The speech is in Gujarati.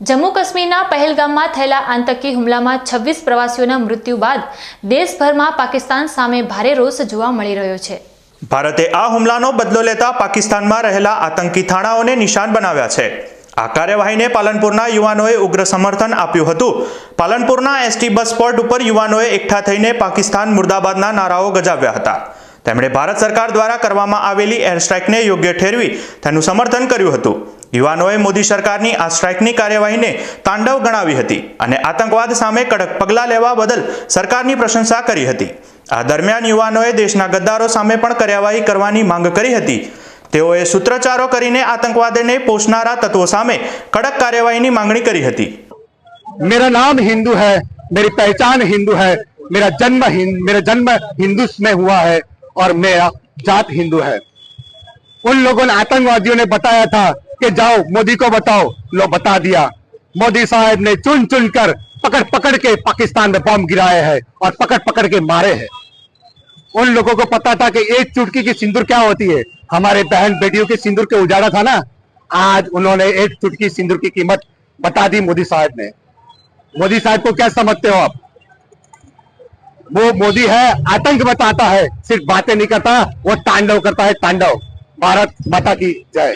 જમ્મુ કાશ્મીરના પહેલગામમાં થયેલા આતંકી હુમલામાં છવ્વીસ પ્રવાસીઓના મૃત્યુ બાદ દેશભરમાં પાકિસ્તાન સામે ભારે રોષ જોવા મળી રહ્યો છે. ભારતે આ હુમલાનો બદલો લેતા પાકિસ્તાનમાં રહેલા આતંકી થાણાઓને નિશાન બનાવ્યા છે. આ કાર્યવાહીને પાલનપુરના યુવાનોએ ઉગ્ર સમર્થન આપ્યું હતું. પાલનપુરના એસટી બસ સ્પોટ ઉપર યુવાનોએ એકઠા થઈને પાકિસ્તાન મુર્દાબાદના નારાઓ ગજાવ્યા હતા. તેમણે ભારત સરકાર દ્વારા કરવામાં આવેલી એર સ્ટ્રાઇકને યોગ્ય ઠેરવી તેનું સમર્થન કર્યું હતું યુવાનોએ મોદી સરકારની આ સ્ટ્રાઇકની કાર્યવાહીને તાંડવ ગણાવી હતી અને આતંકવાદ સામે કડક પગલાં લેવા બદલ સરકારની પ્રશંસા કરી હતી આ દરમિયાન યુવાનોએ દેશના ગદ્દારો સામે પણ કાર્યવાહી કરવાની માંગ કરી હતી તેઓએ સૂત્રચારો કરીને આતંકવાદને પોષનારા તત્વો સામે કડક કાર્યવાહીની માંગણી કરી હતી मेरा नाम हिंदू है मेरी पहचान हिंदू है मेरा जन्म हिंद मेरा जन्म हिंदू में हुआ है और मेरा जात हिंदू है। उन लोगों ने आतंकवादियों ने बताया था कि जाओ, मोदी को बताओ। लो, बता दिया। मोदी साहब ने चुन चुन कर पकड़ पकड़ के पाकिस्तान में बम गिराए हैं और पकड़ पकड़ के मारे हैं। उन लोगों को पता था कि एक चुटकी की सिंदूर क्या होती है? हमारे बहन बेटियों के सिंदूर के उजाड़ा था ना? आज उन्होंने एक चुटकी सिंदूर की कीमत बता दी मोदी साहब ने। मोदी साहब को क्या समझते हो आप? वो मोदी है आतंक बताता है सिर्फ बातें नहीं करता वो तांडव करता है तांडव भारत माता की जय